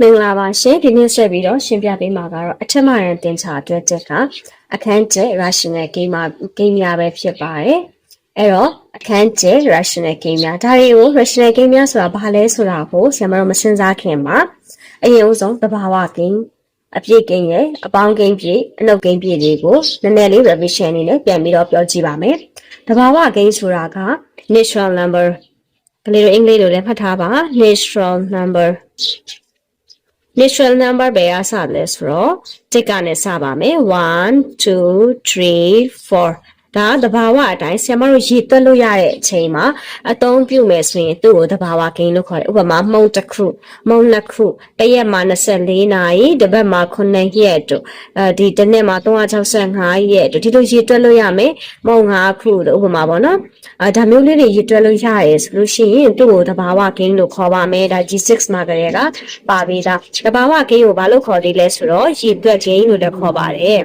မင်္ဂလာပါရှင်ဒီနေ့ဆက်ပြီးတော့ရှင်းပြပေးမှာကတော့အထက်မှရန်တင်ချာအတွက်တက်ကအခန်းကျ rational game မှာ game များပဲဖြစ်ပါတယ်အဲ့တော့အခန်းကျ rational game များဒါတွေကို rational game များဆိုတာဘာလဲဆိုတာကိုဆရာမတို့မစဉ်းစားခင်မှာအရင်ဦးဆုံးသဘာဝ game အပြည့် game ရဲ့အပေါင်း game ပြည့်အနှုတ် game ပြည့်တွေကိုနည်းနည်းလေး revision အနေနဲ့ပြန်ပြီးတော့ပြောကြည့်ပါမယ်သဘာဝ game ဆိုတာက natural number ကလေးတို့အင်္ဂလိပ်လိုလည်းမှတ်ထားပါ natural number natural number ပဲအစလဲဆိုတော့တစ်ကနေစပါမယ်1 2 3 4 ဒါတဘာဝအတိုင်းဆရာမတို့ရေသွက်လို့ရတဲ့အချိန်မှာအသုံးပြုမယ်ဆိုရင်သူ့ကိုတဘာဝဂိမ်းလို့ခေါ်တယ်ဥပမာမုံတစ်ခုမုံနှစ်ခုတစ်ရက်မှာ24နာရီတစ်ပတ်မှာ9ရက်တို့အဲဒီတစ်နေ့မှာ365ရက်တို့ဒီလိုရေသွက်လို့ရမယ်မုံ5ခုတို့ဥပမာပေါ့နော်အဲဒါမျိုးလေးတွေရေသွက်လို့ရတယ်ဆိုလို့ရှိရင်သူ့ကိုတဘာဝဂိမ်းလို့ခေါ်ပါမယ်ဒါ G6 မှာကလေးကပါပြီးသားတဘာဝဂိမ်းကိုဘာလို့ခေါ်သေးလဲဆိုတော့ရေသွက်ဂိမ်းလို့လည်းခေါ်ပါတယ်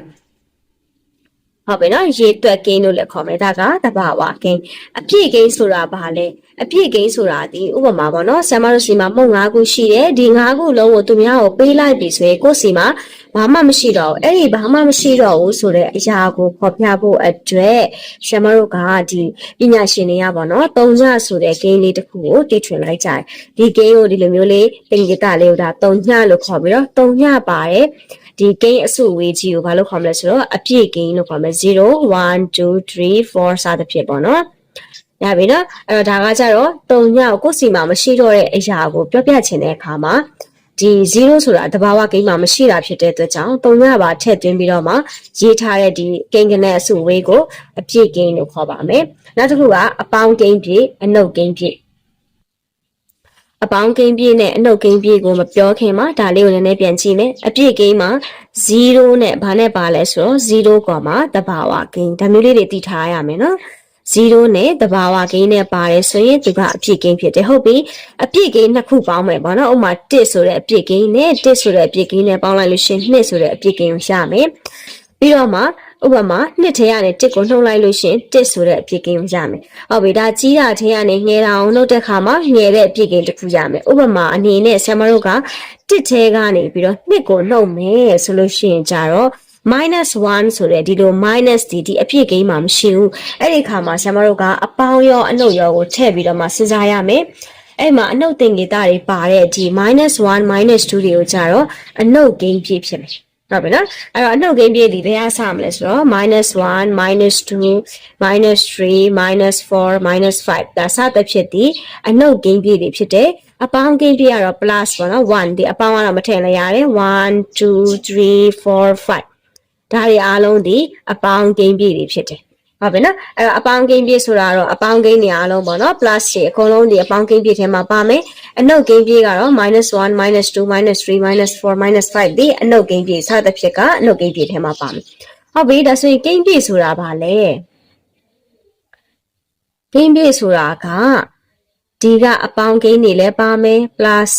ဟုတ်ပြီနော်ရေတွက်ကိန်းလို့လည်းခေါ်မယ်ဒါကတဘာဝကိန်းအပြည့်ကိန်းဆိုတာဘာလဲအပြည့်ကိန်းဆိုတာဒီဥပမာပေါ့နော်ဆမ်မတို့စီမှာမုံ၅ခုရှိတယ်ဒီ၅ခုလုံးကိုသူများကိုပေးလိုက်ပြီဆိုရင်ကိုယ့်စီမှာဘာမှမရှိတော့ဘူးအဲ့ဒီဘာမှမရှိတော့ဘူးဆိုတဲ့အရာကိုဖော်ပြဖို့အတွက်ဆမ်မတို့ကဒီပညာရှင်တွေကပေါ့နော်တုံညဆိုတဲ့ကိန်းလေးတစ်ခုကိုတည်ထွင်လိုက်ကြတယ်ဒီကိန်းကိုဒီလိုမျိုးလေးတင်ကြတာလေးကိုဒါတုံညလို့ခေါ်ပြီးတော့တုံညပါတယ် ဒီ gain အစုဝေးကြီးကိုဘာလို့ခေါ်မလဲဆိုတော့အပြည့် gain လို့ခေါ်မယ်0 1 2 3 4စသဖြင့်ပေါ့နော်ရပြီနော်အဲ့တော့ဒါကကြတော့တုံညကိုကိုယ်စီမှာမရှိတော့တဲ့အရာကိုပြောပြချင်တဲ့အခါမှာဒီ0ဆိုတာတဘာဝဂိမ်းမှာမရှိတာဖြစ်တဲ့အတွက်ကြောင့်တုံညပါထည့်သွင်းပြီးတော့မှရေးထားတဲ့ဒီဂိမ်းကနေအစုဝေးကိုအပြည့်ဂိမ်းလို့ခေါ်ပါမယ်နောက်တစ်ခုကအပေါင်းဂိမ်းပြည့်အနုတ်ဂိမ်းပြည့် အပေါင်းကိန်းပြည့်နဲ့အနှုတ်ကိန်းပြည့်ကိုမပြောခင်မှာဒါလေးကိုလည်းနည်းပြန်ကြည့်မယ်အပြည့်ကိန်းမှာ0နဲ့ဘာနဲ့ပါလဲဆိုတော့0ကောမှာတဘာဝကိန်းဒါမျိုးလေးတွေသိထားရမယ်နော်0နဲ့တဘာဝကိန်းနဲ့ပါတယ်ဆိုရင်သူကအပြည့်ကိန်းဖြစ်တယ်ဟုတ်ပြီအပြည့်ကိန်းနှစ်ခုပေါင်းမယ်ပေါ့နော်ဥပမာ1ဆိုတဲ့အပြည့်ကိန်းနဲ့1ဆိုတဲ့အပြည့်ကိန်းနဲ့ပေါင်းလိုက်လို့ရှင်2ဆိုတဲ့အပြည့်ကိန်းကိုရမယ်ပြီးတော့မှ ဥပမာနှစ်ထဲကနေတစ်ကိုနှုတ်လိုက်လို့ရှင်တစ်ဆိုတဲ့အပြည့်ကင်းရမယ်။ဟုတ်ပြီဒါကြီးတာထဲကနေငယ်တာအောင်နှုတ်တဲ့ခါမှာငယ်တဲ့အပြည့်ကင်းတစ်ခုရမယ်။ဥပမာအနေနဲ့ဆရာမတို့ကတစ်ထဲကနေပြီးတော့နှစ်ကိုနှုတ်မယ်ဆိုလို့ရှိရင်ကြတော့ minus 1ဆိုတဲ့ဒီလို minus ဒီဒီအပြည့်ကိန်းမှာမရှိဘူး။အဲ့ဒီခါမှာဆရာမတို့ကအပေါင်းရောအနှုတ်ရောကိုထည့်ပြီးတော့မှစဉ်းစားရမယ်။အဲ့မှာအနှုတ်သင်္ကေတတွေပါတဲ့ဒီ -1 -2 တွေကိုကြတော့အနှုတ်ဂိမ်းပြည့်ဖြစ်မယ် ဟုတ်ပြီနော်အဲ့တော့အနှုတ်ကိန်းပြည့်ဒီဘယ်ကစမလဲဆိုတော့ -1 -2 -3 -4 -5 ဒါစသဖြင့်ဒီအနှုတ်ကိန်းပြည့်တွေဖြစ်တယ်အပေါင်းကိန်းပြည့်ကတော့ plus ပေါ့နော်1ဒီအပေါင်းကတော့မထည့်လည်းရတယ်1 2 3 4 5ဒါတွေအားလုံးဒီအပေါင်းကိန်းပြည့်တွေဖြစ်တယ် ဟုတ်ပြီနော်အဲ့တော့အပေါင်းကိန်းပြည့်ဆိုတာတော့အပေါင်းကိန်းတွေအားလုံးပေါ့နော် plus တွေအကုန်လုံးဒီအပေါင်းကိန်းပြည့်ထဲမှာပါမယ်အနှုတ်ကိန်းပြည့်ကတော့ -1 -2 -3 -4 -5 ဒီအနှုတ်ကိန်းပြည့်စသဖြင့်ကအနှုတ်ကိန်းပြည့်ထဲမှာပါမယ်ဟုတ်ပြီဒါဆိုရင်ကိန်းပြည့်ဆိုတာဘာလဲကိန်းပြည့်ဆိုတာကဒီကအပေါင်းကိန်းတွေလည်းပါမယ် plus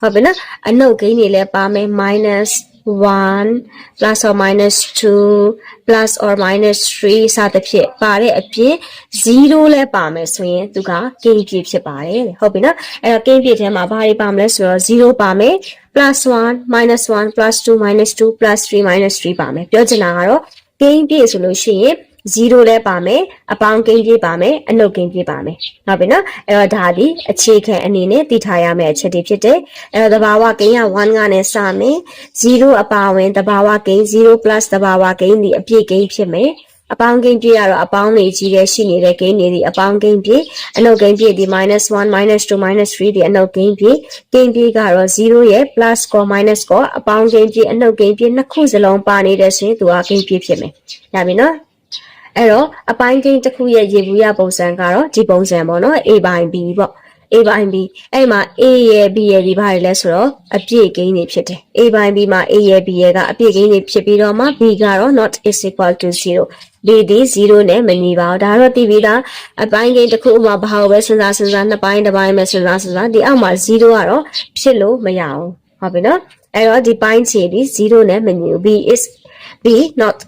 ဟုတ်ပြီနော်အနှုတ်ကိန်းတွေလည်းပါမယ် minus 1 plus or minus 2 plus or minus 3စသဖြင့်ပါတဲ့အပြင်0လည်းပါမယ်ဆိုရင်သူကကိန်းပြည့်ဖြစ်ပါတယ်ဟုတ်ပြီနော်အဲ့တော့ကိန်းပြည့်ထဲမှာဘာတွေပါမလဲဆိုတော့0ပါမယ် plus 1 minus 1 plus 2 minus 2 plus 3 minus 3ပါမယ်ပြောချင်တာကတော့ကိန်းပြည့်ဆိုလို့ရှိရင် 0လဲပါမယ်အပေါင်းကိန်းပြပါမယ်အနှုတ်ကိန်းပြပါမယ်ဟုတ်ပြီနော်အဲ့တော့ဒါဒီအခြေခံအနေနဲ့သိထားရမယ့်အချက်တွေဖြစ်တယ်အဲ့တော့တဘာဝကိန်းက1ကနေစမယ်0အပါဝင်တဘာဝကိန်း 0+ တဘာဝကိန်းဒီအပြည့်ကိန်းဖြစ်မယ်အပေါင်းကိန်းပြရတော့အပေါင်းတွေကြီးတဲ့ရှိနေတဲ့ကိန်းတွေဒီအပေါင်းကိန်းပြအနှုတ်ကိန်းပြဒီ -1 -2 -3 ဒီအနှုတ်ကိန်းပြကိန်းပြကတော့0ရဲ့ plus ကော minus ကောအပေါင်းကိန်းပြအနှုတ်ကိန်းပြနှစ်ခုစလုံးပါနေတဲ့ဆိုရင်သူကကိန်းပြဖြစ်မယ်။ရပြီနော်။ အဲ့တော့အပိုင်းကိန်းတစ်ခုရဲ့ရေဘူးရပုံစံကတော့ဒီပုံစံပေါ့နော် A by B ပေါ့ A by B အဲ့မှာ A ရဲ့ B ရဲ့ဒီဘာတွေလဲဆိုတော့အပြည့်ကိန်းတွေဖြစ်တယ် A by B မှာ A ရဲ့ B ရဲ့ကအပြည့်ကိန်းတွေဖြစ်ပြီးတော့မှ B ကတော့ not is equal to 0 B ဒီ0နဲ့မညီပါဘူးဒါတော့သိပြီးသားအပိုင်းကိန်းတစ်ခုမှဘာလို့ပဲစဉ်းစားစဉ်းစားနှစ်ပိုင်းတစ်ပိုင်းပဲစဉ်းစားစဉ်းစားဒီအောက်မှာ0ကတော့ဖြစ်လို့မရဘူးဟုတ်ပြီနော်အဲ့တော့ဒီပိုင်းခြေဒီ0နဲ့မညီဘူး B is B not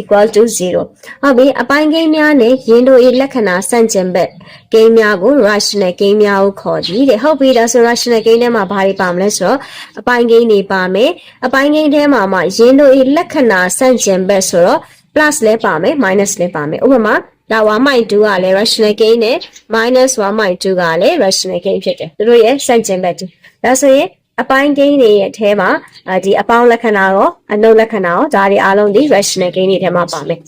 equal to 0ဟုတ်ပြီအပိုင်းကိန်းများနဲ့ယင်းတို့၏လက္ခဏာဆန့်ကျင်ဘက်ကိန်းများကို rational ကိန်းများကိုခေါ်သည်တဲ့ဟုတ်ပြီဒါဆို rational ကိန်းထဲမှာဘာတွေပါမလဲဆိုတော့အပိုင်းကိန်းတွေပါမယ်အပိုင်းကိန်းထဲမှာမှယင်းတို့၏လက္ခဏာဆန့်ကျင်ဘက်ဆိုတော့ plus လဲပါမယ် minus လဲပါမယ်ဥပမာဒါ1.2ကလည်း rational gain နဲ့ minus 1.2ကလည်း rational gain ဖြစ်တယ်သူတို့ရဲ့ဆန့်ကျင်ဘက်တူဒါဆိုရင် အပိုင်းကိန်းတွေရဲ့အထဲမှာအာဒီအပေါင်းလက္ခဏာရောအနုလက္ခဏာရောဒါတွေအားလုံးဒီ rational gain တွေထဲမှာပါမယ်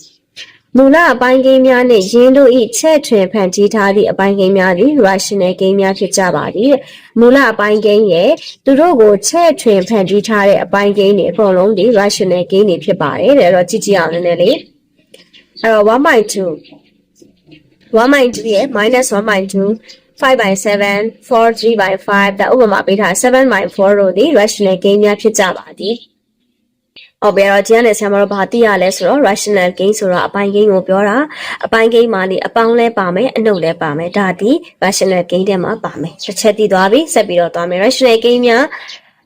မူလအပိုင်းကိန်းများနဲ့ယင်းတို့ဤချက်ထွင်ဖန်တီးထားသည့်အပိုင်းကိန်းများသည် rational gain များဖြစ်ကြပါသည်တဲ့မူလအပိုင်းကိန်းရဲ့သူတို့ကိုချက်ထွင်ဖန်တီးထားတဲ့အပိုင်းကိန်းတွေအကုန်လုံးဒီ rational gain တွေဖြစ်ပါတယ်တဲ့အဲ့တော့ကြည့်ကြည့်အောင်နည်းနည်းလေးအဲ့တော့1.2 1.2ရဲ့ minus 1.2 5 by 7 4 3 by 5ဒါဥပမာပေးထား7 by 4တို့ဒီ rational gain များဖြစ်ကြပါသည်။ဟုတ်ပြီအဲ့တော့ဒီကနေ့ဆရာမတို့ဘာသိရလဲဆိုတော့ rational gain ဆိုတော့အပိုင်း gain ကိုပြောတာအပိုင်း gain မှာနေအပေါင်းလဲပါမယ်အနုတ်လဲပါမယ်ဒါဒီ rational gain ထဲမှာပါမယ်တစ်ချက်တည်သွားပြီဆက်ပြီးတော့သွားမယ် rational gain များ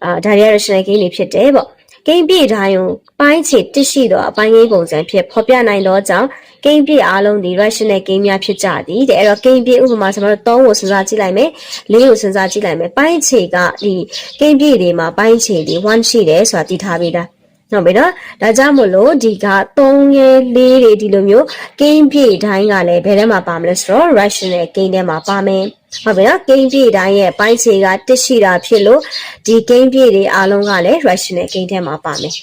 အာဒါတွေ rational gain တွေဖြစ်တယ်ပေါ့ဂိမ်းပြည့်တိုင်းကိုပိုင်းချေတရှိသောအပိုင်းကြီးပုံစံဖြစ်ဖော်ပြနိုင်သောကြောင့် ဂိမ်းပြည့်အားလုံးဒီ rational game များဖြစ်ကြသည်တဲ့အဲ့တော့ဂိမ်းပြည့်ဥပမာကျွန်တော်တို့3ကိုစဉ်းစားကြည့်လိုက်မယ်4ကိုစဉ်းစားကြည့်လိုက်မယ်ပိုင်းချေကဒီဂိမ်းပြည့်တွေမှာပိုင်းချေဒီ1ရှိတယ်ဆိုတာသိထားပြီးသားဟုတ်ပြီနော်ဒါကြောင့်မို့လို့ဒီက3ရဲ4တွေဒီလိုမျိုး game ပြည့်တိုင်းကလည်းဘယ်ထဲမှာပါမလဲဆိုတော့ rational game ထဲမှာပါမယ်ဟုတ်ပြီနော် game ပြည့်တိုင်းရဲ့ပိုင်းခြေကတစ်ရှိတာဖြစ်လို့ဒီ game ပြည့်တွေအားလုံးကလည်း rational game ထဲမှာပါမယ်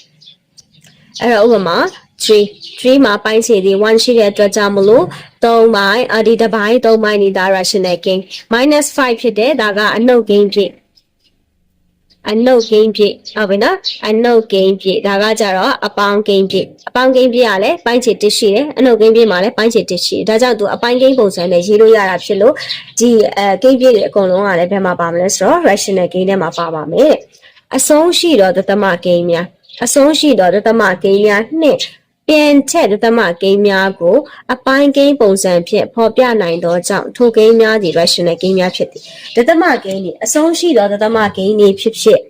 အဲ့တော့ဥပမာ 3 3မှာပိုင်းခြေဒီ1ရှိတဲ့အတွက်ကြောင့်မလို့3ပိုင်းအဒီတစ်ပိုင်း3ပိုင်းနေတာ rational game -5 ဖြစ်တဲ့ဒါကအနှုတ် game ပြည့်အနှုတ် game ပြည့်ဟုတ်ပြီနော်အနှုတ် game ပြည့်ဒါကကြတော့အပေါင်း game ပြည့်အပေါင်း game ပြည့်ကလည်းပိုင်းခြေတစ်ရှိတယ်အနှုတ် game ပြည့်မှာလည်းပိုင်းခြေတစ်ရှိတယ်ဒါကြောင့်သူအပိုင်း game ပုံစံနဲ့ရေးလို့ရတာဖြစ်လို့ဒီအဲ game ပြည့်တွေအကုန်လုံးကလည်းဘယ်မှာပါမလဲဆိုတော့ rational game ထဲမှာပါပါမယ်တဲ့အဆုံးရှိတော့သတ္တမ game များအဆုံးရှိတော့သတ္တမ game များနှစ် ပြန်ချက်သတ္တမဂိမ်းများကိုအပိုင်းဂိမ်းပုံစံဖြင့်ဖော်ပြနိုင်သောကြောင့်ထိုဂိမ်းများသည် rational ဂိမ်းများဖြစ်သည်သတ္တမဂိမ်းသည်အဆုံးရှိသောသတ္တမဂိမ်းတွေဖြစ်ဖြစ်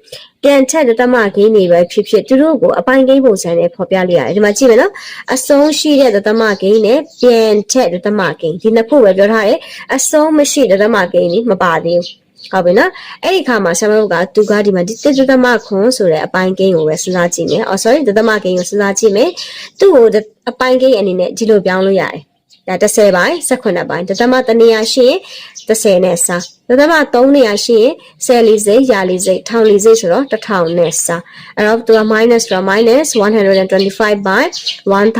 ပြန်ချက်သတ္တမဂိမ်းတွေပဲဖြစ်ဖြစ်သူတို့ကိုအပိုင်းဂိမ်းပုံစံနဲ့ဖော်ပြလိုက်ရတယ်ဒီမှာကြည့်မယ်နော်အဆုံးရှိတဲ့သတ္တမဂိမ်းနဲ့ပြန်ချက်သတ္တမဂိမ်းဒီနှစ်ခုပဲပြောထားတယ်အဆုံးမရှိသတ္တမဂိမ်းนี่မပါသေးဘူး ဟုတ်ပြီနော်အဲ့ဒီခါမှာဆရာမတို့ကသူကဒီမှာဒီတစ်တသမခွန်ဆိုတဲ့အပိုင်းကိန်းကိုပဲစဉ်းစားကြည့်မယ်။ Oh sorry တသမကိန်းကိုစဉ်းစားကြည့်မယ်။သူ့ကိုအပိုင်းကိန်းအနေနဲ့ဒီလိုပြောင်းလို့ရတယ်။ဒါ30ပိုင်း18ပိုင်းတသမတနေရာရှိရင်30နဲ့စားတသမ3နေရာရှိရင်10လေးစိတ်ရာလေးစိတ်ထောင်လေးစိတ်ဆိုတော့1000နဲ့စားအဲ့တော့သူက minus တော့ minus 125 by 1000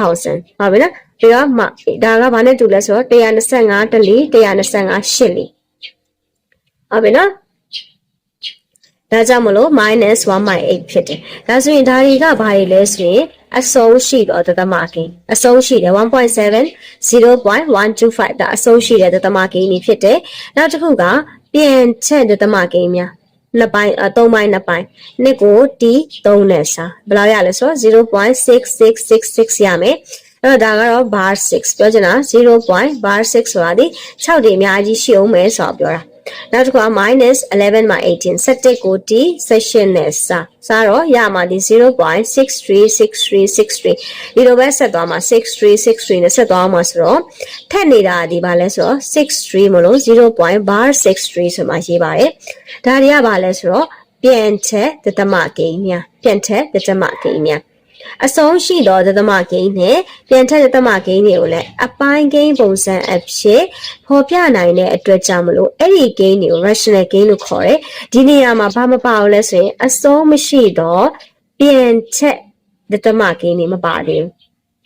ဟုတ်ပြီနော်ပြီးတော့ဒါကဘာနဲ့တူလဲဆိုတော့125တလီ125ရှစ်လီ ဟုတ်ပြီနော်ဒါကြောင့်မလို့ -1.8 ဖြစ်တယ်။ဒါဆိုရင်ဒါတွေကဘာတွေလဲဆိုရင်အဆုံးရှိတော့တသမကိန်းအဆုံးရှိတယ်1.7 0.125ဒါအဆုံးရှိတဲ့တသမကိန်းนี้ဖြစ်တယ်။နောက်တစ်ခုကပြန်ချက်တသမကိန်းများနှစ်ပိုင်းအသုံးပိုင်းနှစ်ပိုင်းနှစ်ကို t 3နဲ့စာဘယ်လောက်ရလဲဆိုတော့0.6666ရမယ်အဲ့တော့ဒါကတော့ bar 6ပြောချင်တာ 0. bar 6ဆိုတာဒီ6တွေအများကြီးရှိအောင်မယ်ဆိုတော့ပြောတာ နောက်တစ်ခုက minus 11 by 18 17ကို t section နဲ့စာစားတော့ရမှာဒီ0.636363ဒီလိုပဲဆက်သွားမှာ6363နဲ့ဆက်သွားမှာဆိုတော့ထက်နေတာဒီပါလဲဆိုတော့63မလို့0.63ဆိုမှရေးပါတယ်ဒါတွေကပါလဲဆိုတော့ပြန်ချက်တသမကိန်းများပြန်ချက်တသမကိန်းများ အဆုံးရှိသောသသမဂိမ်းနဲ့ပြန်ထက်သသမဂိမ်းတွေကိုလည်းအပိုင်းဂိမ်းပုံစံအဖြစ်ဖော်ပြနိုင်တဲ့အတွက်ကြောင့်မလို့အဲ့ဒီဂိမ်းတွေကို rational gain လို့ခေါ်တယ်ဒီနေရာမှာဘာမပါဘူးလဲဆိုရင်အဆုံးမရှိသောပြန်ထက်သသမဂိမ်းတွေမပါသေးဘူး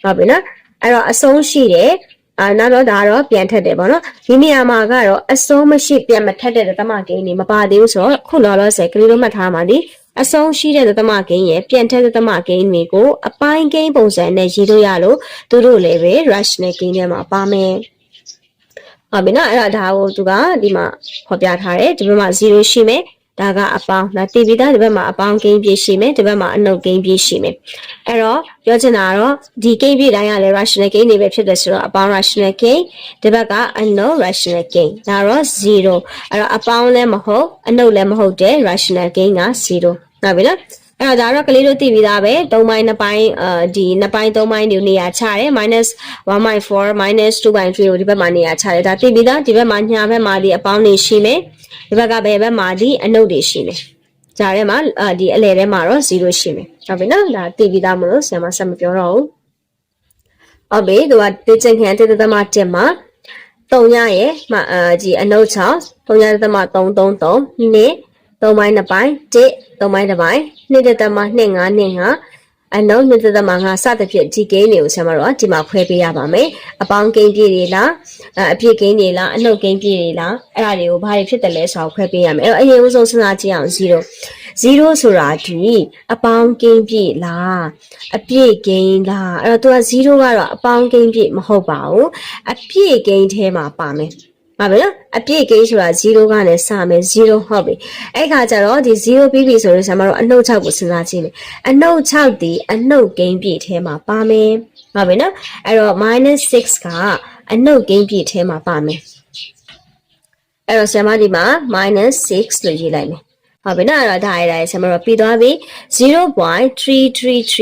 ဟုတ်ပြီနော်အဲ့တော့အဆုံးရှိတယ်အာနောက်တော့ဒါတော့ပြန်ထက်တယ်ပေါ့နော်ဒီနေရာမှာကတော့အစိုးမရှိပြန်မထက်တဲ့သမဂိမ်းတွေမပါသေးဘူးဆိုတော့ခုလောလောဆယ်ကလေးတို့မှတ်ထားမှာဒီ အဆုံးရှိတဲ့သမဂိမ်းရဲ့ပြန်ထက်တဲ့သမဂိမ်းတွေကိုအပိုင်းဂိမ်းပုံစံနဲ့ရေးလို့ရလို့သူတို့လည်းပဲ rational gain ထဲမှာပါမယ်ဟုတ်ပြီနော်အဲ့ဒါဒါကိုသူကဒီမှာဖော်ပြထားတယ်ဒီဘက်မှာ0ရှိမယ်ဒါကအပေါင်းဒါတည်ပြီးသားဒီဘက်မှာအပေါင်းကိန်းပြည့်ရှိမယ်ဒီဘက်မှာအနှုတ်ကိန်းပြည့်ရှိမယ်အဲ့တော့ပြောချင်တာကတော့ဒီကိန်းပြည့်တိုင်းကလည်း rational gain တွေပဲဖြစ်တယ်ဆိုတော့အပေါင်း rational gain ဒီဘက်ကအနှုတ် rational gain ဒါတော့0အဲ့တော့အပေါင်းလည်းမဟုတ်အနှုတ်လည်းမဟုတ်တဲ့ rational gain က0 ဟုတ်ပြီနော်အဲ့တော့ဒါတော့ကလေးတို့သိပြီးသားပဲ3ပိုင်း2ပိုင်းအာဒီ2ပိုင်း3ပိုင်းတွေနေရာချတယ် -1.4 -2.3 ကိုဒီဘက်မှာနေရာချတယ်ဒါသိပြီးသားဒီဘက်မှာညာဘက်မှာဒီအပေါင်းတွေရှိမယ်ဒီဘက်ကဘယ်ဘက်မှာဒီအနုတ်တွေရှိမယ်ဂျာထဲမှာအာဒီအလယ်ထဲမှာတော့0ရှိမယ်ဟုတ်ပြီနော်ဒါသိပြီးသားမလို့ဆရာမဆက်မပြောတော့ဘူးဟုတ်ပြီသူကတေးချင်ခံတေးသက်မတက်မှာ3ရရဲ့မအာဒီအနုတ်6 3ရသက်မ333နှစ် 3ပိုင်း2ပိုင်း1 3ပိုင်း2ပိုင်း2တက်သက်မ2 5 2 5အနှုံးနှစ်သက်မှာငါစသဖြင့်ဒီကိန်းတွေကိုဆရာမတို့ကဒီမှာခွဲပေးရပါမယ်အပေါင်းကိန်းပြည့်တွေလားအပြည့်ကိန်းတွေလားအနှုတ်ကိန်းပြည့်တွေလားအဲ့ဒါတွေကိုဘာတွေဖြစ်တယ်လဲဆိုတာကိုခွဲပေးရမယ်အဲ့တော့အရင်ဦးဆုံးစဉ်းစားကြည့်အောင်0 0ဆိုတာဒီအပေါင်းကိန်းပြည့်လားအပြည့်ကိန်းလားအဲ့တော့သူက0ကတော့အပေါင်းကိန်းပြည့်မဟုတ်ပါဘူးအပြည့်ကိန်းထဲမှာပါမယ် ပါပဲနော်အပြည့်ကိန်းဆိုတာ0ကနေစမယ်0ဟုတ်ပြီအဲ့ခါကျတော့ဒီ0ပြီးပြီဆိုရင်ဆရာမတို့အနှုတ်6ကိုစဉ်းစားကြည့်မယ်အနှုတ်6ဒီအနှုတ်ကိန်းပြည့်ထဲမှာပါမယ်ပါပဲနော်အဲ့တော့ -6 ကအနှုတ်ကိန်းပြည့်ထဲမှာပါမယ်အဲ့တော့ဆရာမဒီမှာ -6 လို့ရေးလိုက်မယ်ဟုတ်ပြီနော်အဲ့တော့ဒါရတဲ့ဆရာမတို့ပြီးသွားပြီ0.333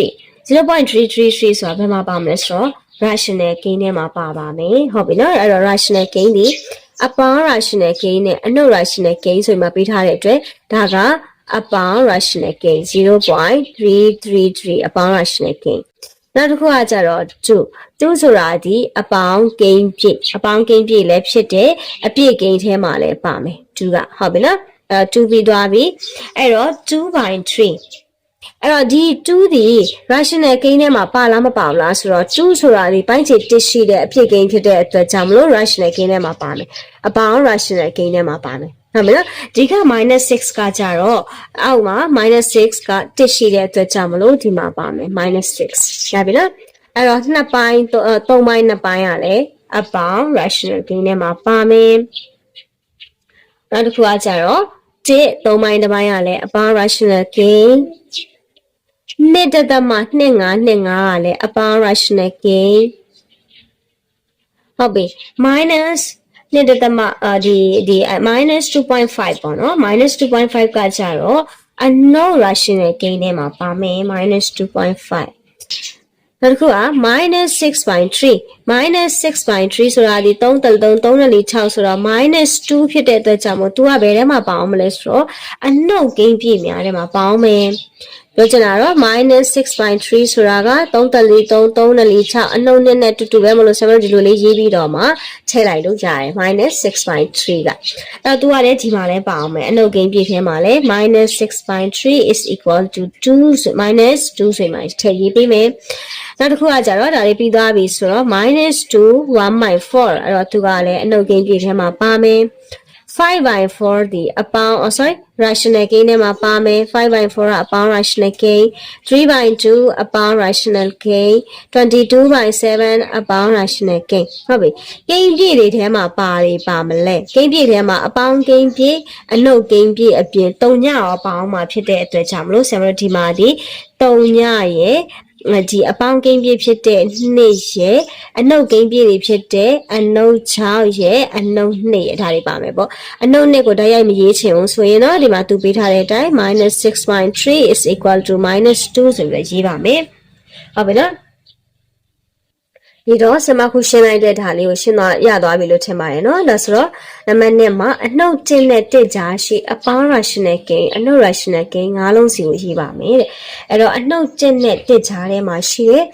0.333ဆိုတာဘယ်မှာပါမလဲဆိုတော့ rational gain ထဲမှာပါပါမယ်ဟုတ်ပြီနော်အဲ့တော့ rational gain ဒီ အပေါင်း rational gain နဲ့အနှုတ် rational gain ဆိုပြီးမှပေးထားတဲ့အတွက်ဒါကအပေါင်း rational gain 0.333အပေါင်း rational gain နောက်တစ်ခုကကြတော့2 2ဆိုတာဒီအပေါင်း gain ပြည့်အပေါင်း gain ပြည့်လည်းဖြစ်တယ်အပြည့် gain ထဲမှာလည်းပါမယ်2ကဟုတ်ပြီနော်အဲ2ပြီးသွားပြီအဲ့တော့2 by 3 အဲ့တော့ဒီ2ဒီ rational gain ထဲမှာပါလားမပါဘူးလားဆိုတော့2ဆိုတာဒီပိုင်းခြေတစ်ရှိတဲ့အဖြစ် gain ဖြစ်တဲ့အတွက်ကြောင့်မလို့ rational gain ထဲမှာပါမယ်အပေါင်း rational gain ထဲမှာပါမယ်ဟုတ်ပြီနော်ဒီက -6 ကကြတော့အောက်မှာ -6 ကတစ်ရှိတဲ့အတွက်ကြောင့်မလို့ဒီမှာပါမယ် -6 ရပြီနော်အဲ့တော့နှစ်ပိုင်းသုံးပိုင်းနှစ်ပိုင်းရလဲအပေါင်း rational gain ထဲမှာပါမယ်နောက်တစ်ခုကကြတော့တစ်သုံးပိုင်းတစ်ပိုင်းရလဲအပေါင်း rational gain နှစ်တသမနှစ်ငါနှစ်ငါကလည်းအပေါင်း rational gain ဟုတ်ပြီ minus နှစ်တသမအာဒီဒီ minus 2.5ပေါ့နော် minus 2.5ကကြတော့ a no rational gain ထဲမှာပါမယ် minus 2.5နောက်တစ်ခုက minus 6.3 minus 6.3ဆိုတာဒီ3 3 3 3 6ဆိုတော့ minus 2ဖြစ်တဲ့အတွက်ကြောင့်မို့ तू ကဘယ်ထဲမှာပါအောင်မလဲဆိုတော့အနှုတ်ကိန်းပြည့်များထဲမှာပါအောင်မယ် ပြောချင်တာတော့ -6.3 ဆိုတာက3.4 3.6အနှုတ်နဲ့နဲ့တူတူပဲမလို့ဆရာတို့ဒီလိုလေးရေးပြီးတော့မှထည့်လိုက်လို့ရတယ် -6.3 ကအဲ့တော့ तू ကလည်းဒီမှာလဲပါအောင်မယ်အနှုတ်ကိန်းပြည့်ထဲမှာလဲ -6.3 is equal to 2 minus 2ဆိုမှထည့်ရေးပေးမယ်နောက်တစ်ခုကကြတော့ဒါလေးပြီးသွားပြီဆိုတော့ -2 1/4အဲ့တော့သူကလည်းအနှုတ်ကိန်းပြည့်ထဲမှာပါမယ် 5 by 4ဒီအပေါင်း oh sorry rational gain နဲ့မှာပါမယ်5 by 4ကအပေါင်း rational gain 3 by 2အပေါင်း rational gain 22 by 7အပေါင်း rational gain ဟုတ်ပြီ gain ပြည့်တွေထဲမှာပါတယ်ပါမလဲ gain ပြည့်ထဲမှာအပေါင်း gain ပြည့်အနှုတ် gain ပြည့်အပြင်3ညရောအပေါင်းမှာဖြစ်တဲ့အတွက်ကြောင့်မလို့ဆရာတို့ဒီမှာဒီ3ညရဲ့ ဒီအပေါင်းကိန်းပြည့်ဖြစ်တဲ့နှစ်ရဲ့အနှုတ်ကိန်းပြည့်တွေဖြစ်တဲ့အနှုတ်6ရဲ့အနှုတ်2ရဲ့ဒါတွေပါမယ်ပေါ့အနှုတ်2ကိုဓာတ်ရိုက်မရေးချင်ဘူးဆိုရင်တော့ဒီမှာသူပေးထားတဲ့အတိုင်း -6.3 is equal to -2 ဆိုပြီးရေးပါမယ်ဟုတ်ပြီနော် ဒီတော့ဆမခုရှင်းလိုက်တဲ့ဓာတ်လေးကိုရှင်းသွားရသွားပြီလို့ထင်ပါတယ်နော်ဒါဆိုတော့နံပါတ်1မှာအနှုတ်1နဲ့1ကြားရှိအပေါင်း rational gain အနှုတ် rational gain ၅လုံးစီကိုရေးပါမယ်တဲ့အဲ့တော့အနှုတ်1နဲ့1ကြားထဲမှာရှိတဲ့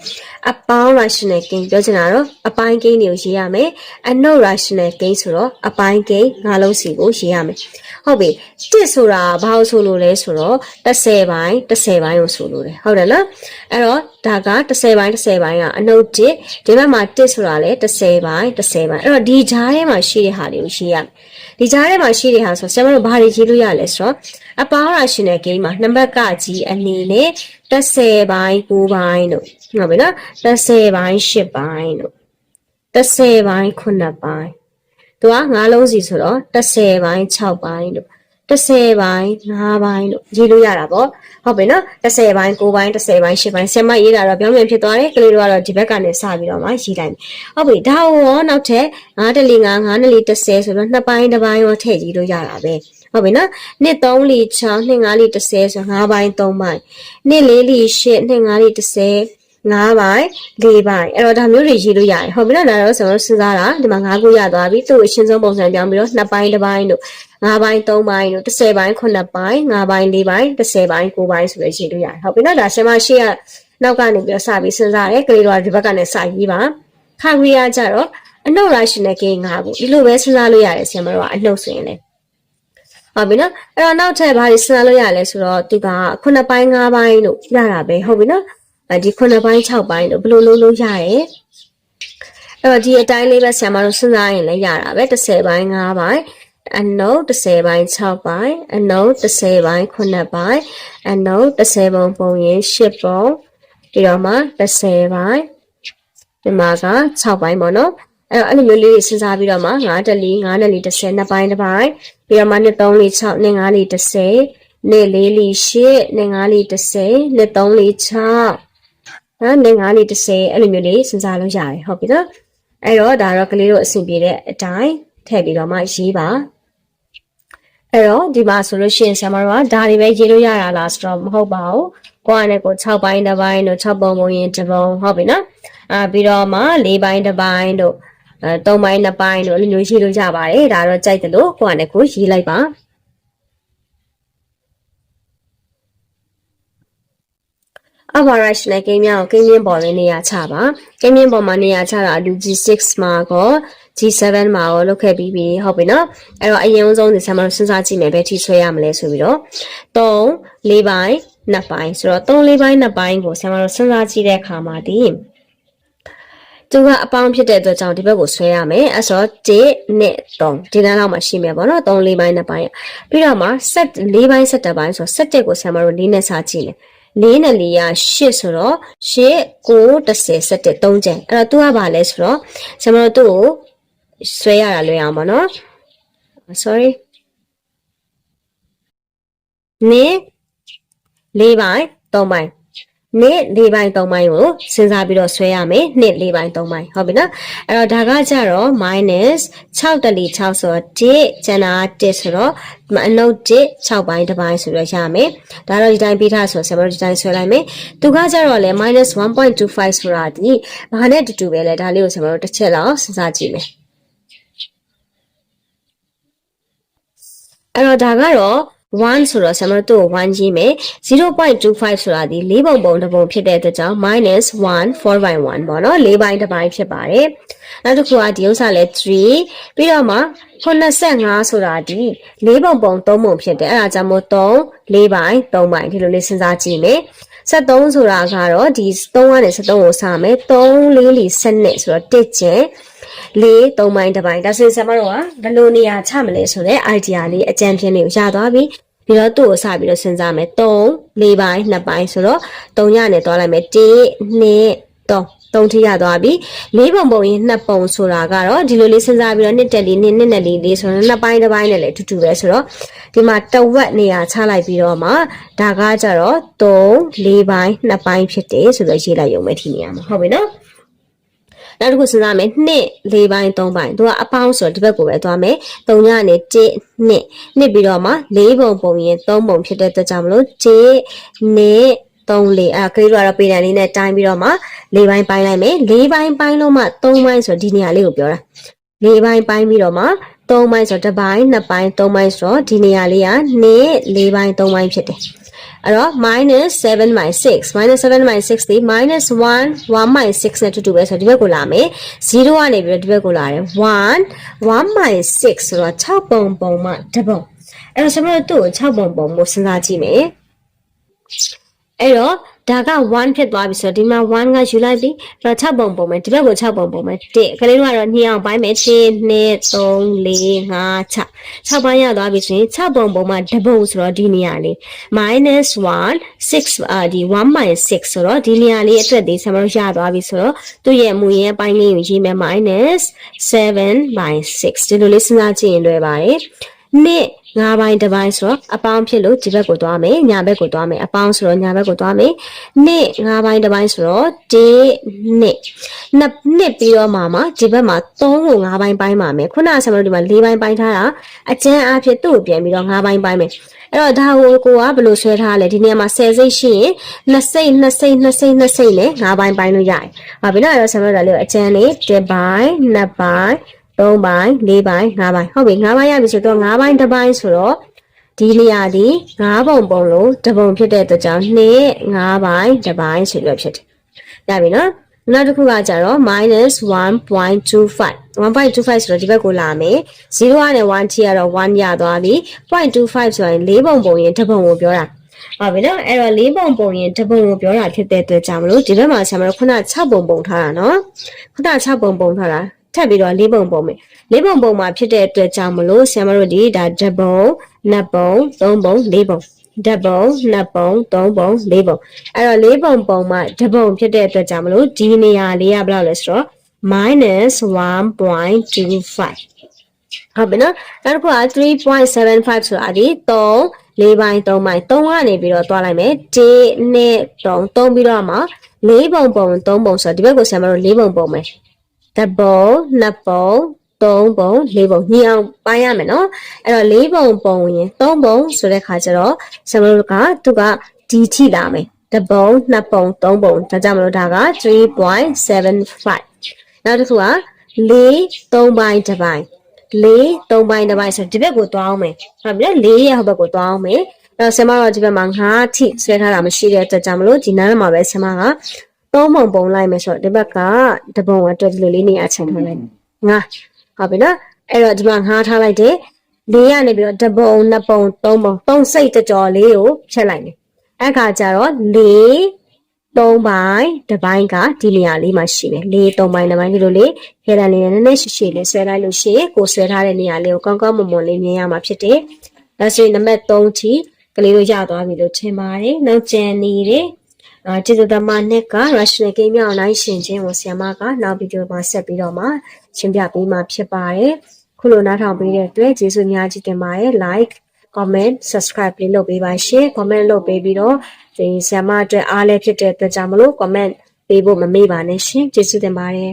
အပေါင်း rational gain ပြောချင်တာတော့အပိုင်း gain တွေကိုရေးရမယ်အနှုတ် rational gain ဆိုတော့အပိုင်း gain ၅လုံးစီကိုရေးရမယ်ဟုတ်ပြီတစ်ဆိုတာဘာလို့ဆိုလို့လဲဆိုတော့30ပိုင်း30ပိုင်းကိုဆိုလို့တယ်ဟုတ်တယ်နော်အဲ့တော့ဒါက30ပိုင်း30ပိုင်းကအနှုတ်1ဒီဘက်မှာတစ်ဆိုတာလဲ30ပိုင်း30ပိုင်းအဲ့တော့ဒီဂျားထဲမှာရှိတဲ့ဟာတွေကိုရှင်းရမယ်ဒီဂျားထဲမှာရှိတဲ့ဟာဆိုဆရာမတို့ဘာတွေရေးလို့ရလဲဆိုတော့အပေါင်း rational gain မှာနံပါတ်ကကြီးအနေနဲ့ 30ပိုင်း9ပိုင်းတို့ဟုတ်ပြီနော်30ပိုင်း10ပိုင်းတို့30ပိုင်း9ပိုင်းသူက9လုံးစီဆိုတော့30ပိုင်း6ပိုင်းတို့30ပိုင်း5ပိုင်းတို့ရေးလို့ရတာပေါ့ဟုတ်ပြီနော်30ပိုင်း9ပိုင်း30ပိုင်း10ပိုင်းဆင်မရေးတာတော့ပြောင်းပြန်ဖြစ်သွားတယ်ကလေးတို့ကတော့ဒီဘက်ကနေစပြီးတော့မှရေးလိုက်မယ်ဟုတ်ပြီဒါရောနောက်ထပ်9တလီ9 9တလီ30ဆိုတော့နှစ်ပိုင်းတစ်ပိုင်းရောထည့်ရေးလို့ရတာပဲ ဟုတ်ပြီနော်နှစ်3လီ6နှစ်5လီ30ဆို5ပိုင်း3ပိုင်းနှစ်4လီ8နှစ်5လီ30 5ပိုင်း4ပိုင်းအဲ့တော့ဒါမျိုးတွေရေးလို့ရတယ်ဟုတ်ပြီနော်ဒါတော့ကျွန်တော်စဉ်းစားတာဒီမှာ5ခုရသွားပြီသူ့အရှင်းဆုံးပုံစံပြောင်းပြီးတော့2ပိုင်း1ပိုင်းတို့5ပိုင်း3ပိုင်းတို့10ပိုင်း9ပိုင်း5ပိုင်း4ပိုင်း10ပိုင်း9ပိုင်းဆိုပြီးရေးလို့ရတယ်ဟုတ်ပြီနော်ဒါဆင်မရှိကနောက်ကနေပြီးတော့စပြီးစဉ်းစားတယ်ကလေးတို့ကဒီဘက်ကနေစရေးပါခါခွေးရကြတော့အနှုတ် rational gain 5ခုဒီလိုပဲစဉ်းစားလို့ရတယ်ဆင်မတို့ကအနှုတ်ဆိုရင်လေ ဟုတ်ပြီနော်အဲ့တော့နောက်ထပ်ဘာတွေစဉ်းစားလို့ရလဲဆိုတော့ဒီက9ပိုင်း5ပိုင်းတို့ရတာပဲဟုတ်ပြီနော်အဲဒီ9ပိုင်း6ပိုင်းတို့ဘယ်လိုလုပ်လို့ရရဲအဲ့တော့ဒီအတိုင်းလေးပဲဆရာမတို့စဉ်းစားရင်လည်းရတာပဲ10ပိုင်း5ပိုင်းအနုတ်10ပိုင်း6ပိုင်းအနုတ်10ပိုင်း9ပိုင်းအနုတ်10ပုံပုံရင်10ပုံပြီးတော့မှ10ပိုင်းဒီမှာက6ပိုင်းပေါ့နော်အဲ့တော့အဲ့လိုမျိုးလေးစဉ်းစားပြီးတော့မှ9တက်လီ9တက်လီ10နှစ်ပိုင်းတစ်ပိုင်း ပြီးတော့မှနှစ်3လီ6နှစ်5လီ10နှစ်4လီ8နှစ်5လီ10နှစ်3လီ6နော်နှစ်5လီ10အဲ့လိုမျိုးလေးစဉ်းစားလို့ရတယ်ဟုတ်ပြီနော်အဲ့တော့ဒါတော့ကလေးတို့အဆင်ပြေတဲ့အတိုင်းထည့်ပြီးတော့မှရေးပါအဲ့တော့ဒီမှာဆိုလို့ရှိရင်ဆရာမတို့ကဒါတွေပဲရေးလို့ရတာလားဆိုတော့မဟုတ်ပါဘူးကိုကလည်းကို6ပိုင်းတစ်ပိုင်းတို့6ပုံပုံရင်တစ်ပုံဟုတ်ပြီနော်အာပြီးတော့မှ4ပိုင်းတစ်ပိုင်းတို့ အဲ3ပိုင်း2ပိုင်းတို့အဲ့လိုမျိုးရေးလို့ရပါတယ်ဒါတော့ကြိုက်တယ်လို့ကိုကလည်းကိုရေးလိုက်ပါအဘာရရှနယ်ကိန်းများကိုကိန်းမြင့်ပေါ်လေးနေရာချပါကိန်းမြင့်ပေါ်မှာနေရာချတာလူ G6 မှာကော G7 မှာရောလုပ်ခဲ့ပြီးပြီဟုတ်ပြီနော်အဲ့တော့အရင်ဆုံးဒီဆမ်မတို့စဉ်းစားကြည့်မယ်ဘယ်ထိဆွဲရမလဲဆိုပြီးတော့3 4ပိုင်း2ပိုင်းဆိုတော့3 4ပိုင်း2ပိုင်းကိုဆမ်မတို့စဉ်းစားကြည့်တဲ့အခါမှာဒီ သူကအပေါင်းဖြစ်တဲ့အတွက်ကြောင့်ဒီဘက်ကိုဆွဲရမယ်အဲ့ဆို1နဲ့3ဒီနားလောက်မှာရှိမယ်ပေါ့နော်3 4ပိုင်း2ပိုင်းပြီးတော့မှဆက်4ပိုင်း7ပိုင်းဆိုတော့7ကိုဆမ်မတို့4နဲ့စားကြည့်မယ်လေးနဲ့လေးရ8ဆိုတော့8 9 10 17 3ကျန်အဲ့တော့သူကဘာလဲဆိုတော့ဆမ်မတို့သူ့ကိုဆွဲရတာလွယ်အောင်ပါနော် sorry နေ၄ပိုင်း၃ပိုင်း နေ့၄ပိုင်း၃ပိုင်းကိုစဉ်းစားပြီးတော့ဆွဲရမယ်နှစ်၄ပိုင်း၃ပိုင်းဟုတ်ပြီနော်အဲ့တော့ဒါကကြတော့ minus 6တလီ6ဆိုတော့1ကျန်တာ1ဆိုတော့အနုတ်1 6ပိုင်းတစ်ပိုင်းဆိုတော့ရမယ်ဒါတော့ဒီတိုင်းပြီးထားဆိုဆယ်မတို့ဒီတိုင်းဆွဲလိုက်မယ်သူကကြတော့လေ minus 1.25ဆိုတာဒီဘာနဲ့တူတူပဲလဲဒါလေးကိုဆယ်မတို့တစ်ချက်လောက်စဉ်းစားကြည့်မယ်အဲ့တော့ဒါကတော့ 1ဆိုတော့ဆမတို့1ရေးမယ်0.25ဆိုတာဒီ၄ပုံပုံတစ်ပုံဖြစ်တဲ့အတွက်ကြောင့် -1 4 by 1ပေါ့နော်၄ပိုင်းတစ်ပိုင်းဖြစ်ပါတယ်နောက်တစ်ခုကဒီဥစ္စာလဲ3ပြီးတော့မှ85ဆိုတာဒီ၄ပုံပုံ၃ပုံဖြစ်တယ်အဲ့ဒါကြောင့်မို့3 4ပိုင်း3ပိုင်းဒီလိုလေးစဉ်းစားကြည့်မယ်73ဆိုတာကတော့ဒီ3ကနေ73ကိုစမယ်3 4လီ7နဲ့ဆိုတော့1ကျင် လေးသုံးပိုင်းတစ်ပိုင်းဒါဆိုရင်ဆရာမတို့ကဘယ်လိုနေရာချမလဲဆိုတဲ့ idea လေးအကြံဖြင်းလေးကိုရသွားပြီပြီးတော့သူ့ကိုစပြီးတော့စဉ်းစားမယ်3 4ပိုင်း2ပိုင်းဆိုတော့3ညနဲ့တွားလိုက်မယ်1 2 3သုံးထိရသွားပြီလေးပုံပုံရင်နှစ်ပုံဆိုတာကတော့ဒီလိုလေးစဉ်းစားပြီးတော့နှစ်တက်လေးနှစ်နှစ်နဲ့လေးလေးဆိုတော့နှစ်ပိုင်းတစ်ပိုင်းနဲ့လည်းအတူတူပဲဆိုတော့ဒီမှာတဝက်နေရာချလိုက်ပြီးတော့မှဒါကကြတော့3 4ပိုင်း2ပိုင်းဖြစ်တယ်ဆိုတော့ရေးလိုက်ရုံပဲထီနေရမှာဟုတ်ပြီနော် နောက်တစ်ခုစဉ်းစားမယ်နှစ်၄ပိုင်း၃ပိုင်းသူကအပေါင်းဆိုဒီဘက်ကိုပဲသွားမယ်၃ညနဲ့1နှစ်နှစ်ပြီးတော့မှ၄ပုံပုံရင်၃ပုံဖြစ်တဲ့အတွက်ကြောင့်မလို့1နှစ်3လေးအဲကလေးတို့ကတော့ပေတံလေးနဲ့တိုင်းပြီးတော့မှ၄ပိုင်းပိုင်းလိုက်မယ်၄ပိုင်းပိုင်းလို့မှ3ပိုင်းဆိုဒီနေရာလေးကိုပြောတာ၄ပိုင်းပိုင်းပြီးတော့မှ3ပိုင်းဆိုတစ်ပိုင်းနှစ်ပိုင်း3ပိုင်းဆိုတော့ဒီနေရာလေးကနှစ်၄ပိုင်း3ပိုင်းဖြစ်တယ် အဲ့တော့ minus 7 minus 6 minus 7 minus 6ဒီ minus 1 1 minus 6နဲ့တူတူပဲဆိုတော့ဒီဘက်ကိုလာမယ်0ကနေပြီးတော့ဒီဘက်ကိုလာတယ်1 1 minus 6ဆိုတော့6ပုံပုံမှတစ်ပုံအဲ့တော့ကျွန်တော်တို့6ပုံပုံကိုစဉ်းစားကြည့်မယ်အဲ့တော့ ဒါက1ဖြစ်သွားပြီဆိုတော့ဒီမှာ1ကယူလိုက်ပြီအဲ့တော့6ပုံပုံမယ်ဒီဘက်ကို6ပုံပုံမယ်1ကလေးတို့ကတော့ညအောင်ပိုင်းမယ်1 2 3 4 5 6 6ပိုင်းရသွားပြီဆိုရင်6ပုံပုံမှာတပုံဆိုတော့ဒီနေရာလေး minus 1 6အာဒီ1 minus 6ဆိုတော့ဒီနေရာလေးအတွက်ဒီဆမလို့ရသွားပြီဆိုတော့သူ့ရဲ့မူရင်းပိုင်းလေးကိုရေးမယ် minus 7 by 6ဒီလိုလေးစဉ်းစားကြည့်ရင်လွယ်ပါတယ်နှစ် ငါးပိုင်းတစ်ပိုင်းဆိုတော့အပေါင်းဖြစ်လို့ဒီဘက်ကိုသွားမယ်ညာဘက်ကိုသွားမယ်အပေါင်းဆိုတော့ညာဘက်ကိုသွားမယ်နှစ်ငါးပိုင်းတစ်ပိုင်းဆိုတော့ဒီနှစ်နှစ်နှစ်ပြီးတော့မှမှဒီဘက်မှာ3ကို5ပိုင်းပိုင်းပါမယ်ခုနကဆရာမတို့ဒီမှာ4ပိုင်းပိုင်းထားတာအကျန်းအားဖြင့်သူ့ကိုပြန်ပြီးတော့5ပိုင်းပိုင်းမယ်အဲ့တော့ဒါကိုကိုကဘယ်လိုဆွဲထားလဲဒီနေရာမှာ10စိတ်ရှိရင်2စိတ်2စိတ်2စိတ်2စိတ်နဲ့5ပိုင်းပိုင်းလို့ရတယ်။ဟာပြီနော်အဲ့တော့ဆရာမတို့ဒါလေးကိုအကျန်းလေး1ပိုင်း2ပိုင်း 3ပိုင်း4ပိုင်း5ပိုင်းဟုတ်ပြီ5ပိုင်းရပြီဆိုတော့5ပိုင်းတစ်ပိုင်းဆိုတော့ဒီနေရာဒီ5ပုံပုံလို့တစ်ပုံဖြစ်တဲ့အတွက်ကြောင့်2 5ပိုင်းတစ်ပိုင်းဆိုပြီးဖြစ်တယ်။ရပြီနော်။နောက်တစ်ခုကကြတော့ -1.25 1.25ဆိုတော့ဒီဘက်ကိုလာမယ်0ကနေ1ထိကတော့1ရသွားပြီ0.25ဆိုရင်4ပုံပုံရင်တစ်ပုံကိုပြောတာဟုတ်ပြီနော်အဲ့တော့၄ပုံပုံရင်တစ်ပုံကိုပြောတာဖြစ်တဲ့အတွက်ကြောင့်မလို့ဒီဘက်မှာဆရာမတို့ခုန6ပုံပုံထားတာနော်ခုန6ပုံပုံထားတာ ထပ်ပြီးတော့၄ပုံပုံမယ်၄ပုံပုံမှာဖြစ်တဲ့အတွက်ကြောင့်မလို့ဆရာမတို့ဒီဒါတစ်ပုံနှစ်ပုံသုံးပုံ၄ပုံတစ်ပုံနှစ်ပုံသုံးပုံ၄ပုံအဲ့တော့၄ပုံပုံမှာတစ်ပုံဖြစ်တဲ့အတွက်ကြောင့်မလို့ဒီနေရာလေးကဘယ်လောက်လဲဆိုတော့ minus 1.25ဟုတ်ပြီနော်နောက်တစ်ခုက3.75ဆိုတာဒီ3 4ပိုင်း3ပိုင်း3ကနေပြီးတော့တွားလိုက်မယ်1နဲ့3 3ပြီးတော့မှ4ပုံပုံ3ပုံဆိုတော့ဒီဘက်ကိုဆရာမတို့4ပုံပုံမယ် တပုံနှစ်ပုံ3ပုံ4ပုံညအောင်ပိုင်းရမယ်နော်အဲ့တော့4ပုံပုံရင်3ပုံဆိုတဲ့ခါကျတော့ဆရာမတို့ကသူကဒီထိလာမယ်တပုံနှစ်ပုံ3ပုံဒါကြောင့်မလို့ဒါက3.75နောက်တစ်ခုက4 3ပိုင်းတစ်ပိုင်းလေးသုံးပိုင်းတစ်ပိုင်းဆိုဒီဘက်ကိုသွားအောင်မယ်ဟုတ်ပြီနော်လေးရဲ့ဟိုဘက်ကိုသွားအောင်မယ်အဲ့တော့ဆင်မတော့ဒီဘက်မှာ9ထိဆွဲထားတာမရှိတဲ့အတွက်ကြောင့်မလို့ဒီနားမှာပဲဆင်မက သုံးပုံပုံလိုက်မယ်ဆိုတော့ဒီဘက်ကတပုံအတွက်ဒီလိုလေးနေရာချိန်ထားလိုက်ငါဟုတ်ပြီနော်အဲ့တော့ဒီမှာငါထားလိုက်တယ်လေးရနေပြီးတော့တပုံနှစ်ပုံသုံးပုံသုံးစိတ်တကြော်လေးကိုဖြတ်လိုက်မယ်အဲ့ခါကျတော့လေးသုံးပိုင်းတစ်ပိုင်းကဒီနေရာလေးမှာရှိတယ်လေးသုံးပိုင်းတစ်ပိုင်းဒီလိုလေးခဲတန်လေးနဲ့နည်းနည်းရှိရှိလေးဆွဲလိုက်လို့ရှိရင်ကိုဆွဲထားတဲ့နေရာလေးကိုကောင်းကောင်းမွန်မွန်လေးမြင်ရမှာဖြစ်တယ်ဒါဆိုရင်နံပါတ်3ချီကလေးတို့ရသွားပြီလို့ထင်ပါတယ်နောက်ကျန်နေတဲ့အာ ကျေးဇူးသမားနဲ့က rational game မြောက်နိုင်ရှင်ချင်းကိုဆီယမကနောက်ဗီဒီယိုမှာဆက်ပြီးတော့မှရှင်းပြပေးမှာဖြစ်ပါတယ်ခုလိုနားထောင်ပေးတဲ့အတွက်ကျေးဇူးများကြီးတင်ပါတယ် like comment subscribe လေးလုပ်ပေးပါရှင် comment လုပ်ပေးပြီးတော့ဒီဆရာမအတွက်အားလည်းဖြစ်တဲ့အတွက်ကြောင့်မလို့ comment ပေးဖို့မမေ့ပါနဲ့ရှင်ကျေးဇူးတင်ပါတယ်